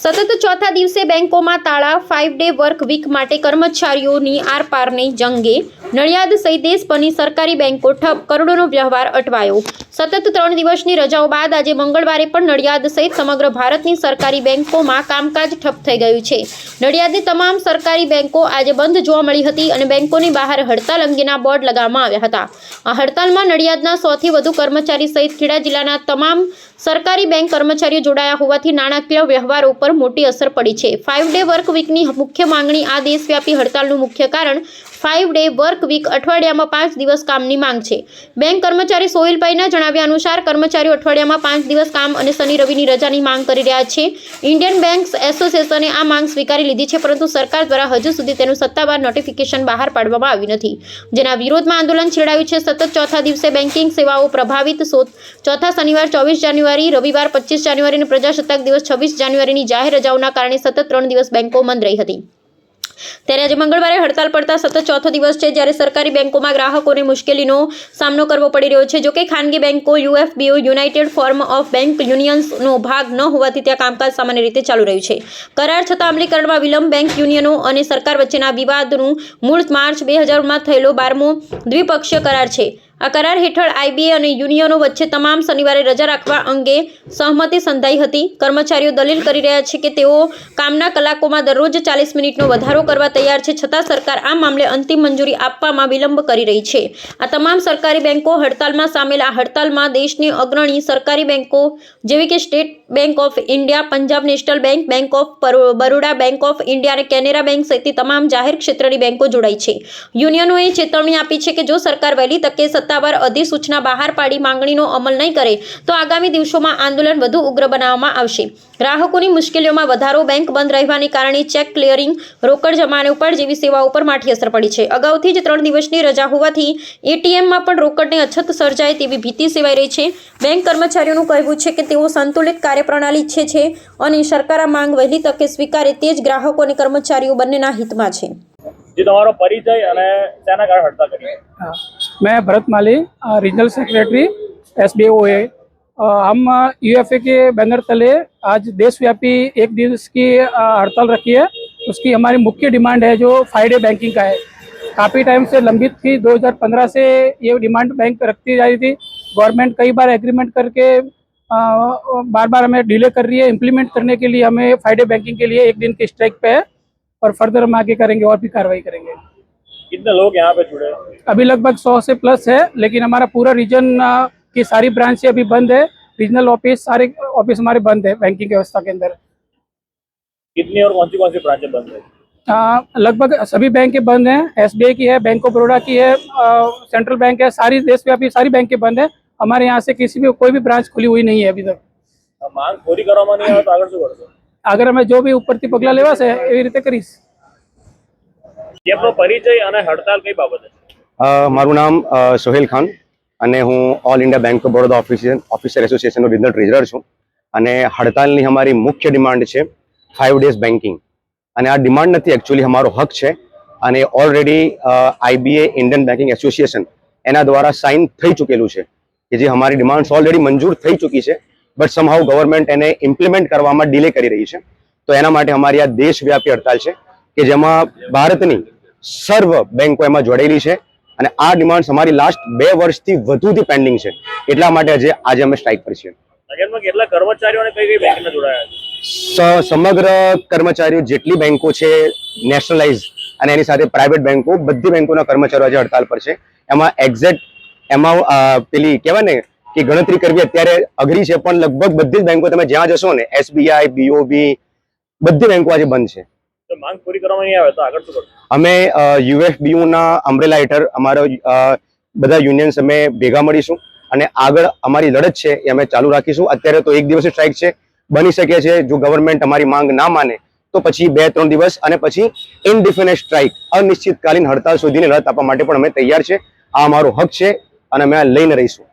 સતત ચોથા દિવસે બેંકોમાં તાળા ફાઇવ ડે વર્ક વીક માટે કર્મચારીઓની આરપારની જંગે નડિયાદ સહિત દેશભરની સરકારી બેંકો ઠપ કરોડોનો વ્યવહાર અટવાયો. સતત ત્રણ દિવસની રજાઓ બાદ આજે મંગળવારે પણ નડિયાદ સહિત સમગ્ર ભારતની સરકારી બેંકોમાં કામકાજ ઠપ થઈ ગયું છે. નડિયાદની તમામ સરકારી બેંકો આજે બંધ જોવા મળી હતી અને બેંકોની બહાર હડતાલ અંગેના બોર્ડ લગાવવામાં આવ્યા હતા. આ હડતાલમાં નડિયાદના સૌથી વધુ કર્મચારી સહિત ખેડા જિલ્લાના તમામ સરકારી બેંક કર્મચારીઓ જોડાયા હોવાથી નાણાકીય વ્યવહારો ઉપર મોટી અસર પડી છે. ફાઇવ ડે વર્ક વીકની મુખ્ય માંગણી આ દેશવ્યાપી હડતાલનું મુખ્ય કારણ ફાઇવ ડે વર્ક વીક અઠવાડિયામાં પાંચ દિવસ કામની માંગ છે. બેંક કર્મચારી સોહિલભાઈના જણાવ્યા અનુસાર, કર્મચારીઓ અઠવાડિયામાં પાંચ દિવસ કામ અને શનિ રવિની રજાની માંગ કરી રહ્યા છે. ઇન્ડિયન બેંક્સ એસોસિએશને આ માંગ સ્વીકારી લીધી છે, પરંતુ સરકાર દ્વારા હજુ સુધી તેનું સત્તાવાર નોટિફિકેશન બહાર પાડવામાં આવ્યું નથી. જેના વિરોધમાં આંદોલન છેડાયું છે. સતત ચોથા દિવસે બેન્કિંગ સેવાઓ પ્રભાવિત ચોથા શનિવાર ચોવીસ જાન્યુઆરી, રવિવાર પચીસ જાન્યુઆરી અને પ્રજાસત્તાક દિવસ છવ્વીસ જાન્યુઆરીની જાહેર રજાઓના કારણે સતત ત્રણ દિવસ બેંકો બંધ રહી હતી. ત્યારે આજે મંગળવારે હડતાલ પડતા સતત ચોથો દિવસ છે જ્યારે સરકારી બેંકોમાં ગ્રાહકોને મુશ્કેલીનો સામનો કરવો પડી રહ્યો છે. જોકે ખાનગી બેંકો, UFBU, United forum of bank યુનિયન્સનો ભાગ ન હોવાથી ત્યાં કામકાજ સામાન્ય રીતે ચાલુ રહ્યું છે. કરાર છતાં અમલીકરણમાં વિલંબ બેંક યુનિયનો અને સરકાર વચ્ચેના વિવાદનું મૂળ માર્ચ બે હજારમાં થયેલો બારમો દ્વિપક્ષીય કરાર છે. આ કરાર હેઠળ આઈબીએ અને યુનિયનો વચ્ચે તમામ શનિવારે રજા રાખવા અંગે સહમતિ સંધાઈ હતી. કર્મચારીઓ દલીલ કરી રહ્યા છે કે તેઓ કામના કલાકોમાં દરરોજ ચાલીસ મિનિટનો વધારો કરવા તૈયાર છે, છતાં સરકાર આ મામલે અંતિમ મંજૂરી આપવામાં વિલંબ કરી રહી છે. આ તમામ સરકારી બેંકો હડતાલમાં સામેલ, આ હડતાલમાં દેશની અગ્રણી સરકારી બેંકો જેવી કે State Bank of India, Punjab National Bank Bank of Baroda Bank of India અને કેનેરા બેંક સહિત તમામ જાહેર ક્ષેત્રની બેંકો જોડાઈ છે. યુનિયનોએ ચેતવણી આપી છે કે જો સરકાર વહેલી તકે સત્તાવાર અધિસૂચના બહાર પાડી માંગણીનો અમલ નહીં કરે તો આગામી દિવસોમાં આંદોલન વધુ ઉગ્ર બનાવવામાં આવશે. ગ્રાહકોની મુશ્કેલીઓમાં વધારો બેંક બંધ રહેવાને કારણે ચેક ક્લિયરિંગ રોકડ જમાને ઉપર જેવી સેવાઓ પર માઠી અસર પડી છે. અગાઉથી જ ત્રણ દિવસની રજા હોવાથી એટીએમમાં પણ રોકડની અછત સર્જાય તેવી ભીતિ સેવાઈ રહી છે. બેંક કર્મચારીઓનું કહેવું છે કે તેઓ સંતુલિત કાર્યપ્રણાલી ઈચ્છે છે અને સરકાર આ માંગ વહેલી તકે સ્વીકારે તે જ ગ્રાહકો અને કર્મચારીઓ બંનેના હિતમાં છે. જે તમારો પરિચય અને તેના કારણે હડતાલ કરી? मैं Bharat Mali regional secretary S B O है हम यूएफए के बैनर तले आज देशव्यापी एक दिवस की हड़ताल रखी है। उसकी हमारी मुख्य डिमांड है जो फाइव डे बैंकिंग का है। काफ़ी टाइम से लंबित थी। 2015 से ये डिमांड बैंक रखती जा रही थी। गवर्नमेंट कई बार एग्रीमेंट करके अ, बार बार हमें डिले कर रही है। इम्प्लीमेंट करने के लिए हमें फाइव डे बैंकिंग के लिए एक दिन की स्ट्राइक पे है। और फर्दर हम आगे करेंगे और भी कार्रवाई करेंगे। कितने लोग यहाँ पे जुड़े हैं? अभी लगभग सौ से प्लस है लेकिन हमारा पूरा रीजन की सारी ब्रांचें अभी बंद है रीजनल ऑफिस सारे ऑफिस हमारे बंद है बैंकिंग व्यवस्था के अंदर कितनी और कौन सी कौन सी ब्रांचें बंद है अ, लगभग सभी बैंकें बंद हैं एस की है बैंक ऑफ बड़ौदा की है अ, सेंट्रल बैंक है सारी देशव्यापी सारी बैंकें बंद है हमारे यहाँ से किसी भी कोई भी ब्रांच खुली हुई नहीं है अभी तक આ માંગ પૂરી કરવામાં નહીં આવે તો આગળ શું કરશો આગળ અમે જો બી ઉપરથી પગલાં લેવાશે એવી રીતે કરીશ આપણો પરિચય અને હડતાલ કઈ બાબતે મારું નામ સોહેલ ખાન અને હું All India Bank of Baroda officer officer એસોસિએશનનો regional treasurer છું. અને હડતાલની અમારી મુખ્ય ડિમાન્ડ છે ફાઇવ ડેઝ બેન્કિંગ અને આ ડિમાન્ડ નથી એકચ્યુઅલી અમારો હક છે. અને already IBA Indian Banking Association એના દ્વારા સાઇન થઈ ચૂકેલું છે કે જે અમારી ડિમાન્ડ્સ ઓલરેડી મંજૂર થઈ ચૂકી છે બટ સમહાઉ ગવર્મેન્ટ એને ઇમ્પ્લિમેન્ટ કરવામાં ડિલે કરી રહી છે. તો એના માટે અમારી આ દેશવ્યાપી હડતાલ છે. કે જેમાં ભારતની સર્વ બેંકો એમાં જોડાયેલી છે અને આ ડિમાન્ડ અમારી લાસ્ટ બે વર્ષથી વધુથી પેન્ડિંગ છે. એટલા માટે આજે આજે અમે સ્ટ્રાઇક પર છીએ. સમગ્ર કર્મચારીઓ જેટલી બેંકો છે નેશનલાઇઝ અને એની સાથે પ્રાઇવેટ બેંકો બધી બેંકોના કર્મચારીઓ આજે હડતાલ પર છે. એમાં એક્ઝેક્ટ એમાં પેલી કહેવાય ને કે ગણતરી કરવી અત્યારે અઘરી છે પણ લગભગ બધી જ બેંકો તમે જ્યાં જશો ને એસબીઆઈ બીઓબી બધી બેંકો આજે બંધ છે. માંગ પૂરી કરવામાં નહીં આવે તો આગળ શું અમે યુએફબીયુ ના અમ્બ્રેલા હેઠળ અમારો બધા યુનિયન્સ અમે ભેગા મળીશું અને આગળ અમારી લડત છે એ અમે ચાલુ રાખીશું. અત્યારે તો એક દિવસની સ્ટ્રાઇક છે, બની શકે છે, જો ગવર્મેન્ટ અમારી માંગ ના માને, તો પછી બે, ત્રણ દિવસ અને પછી ઇનડિફિનેટ સ્ટ્રાઇક અનિશ્ચિતકાલીન હડતાલ સુધીની લડત આપવા માટે પણ અમે તૈયાર છે. આ અમારો હક છે અને અમે લઈને રહીશું.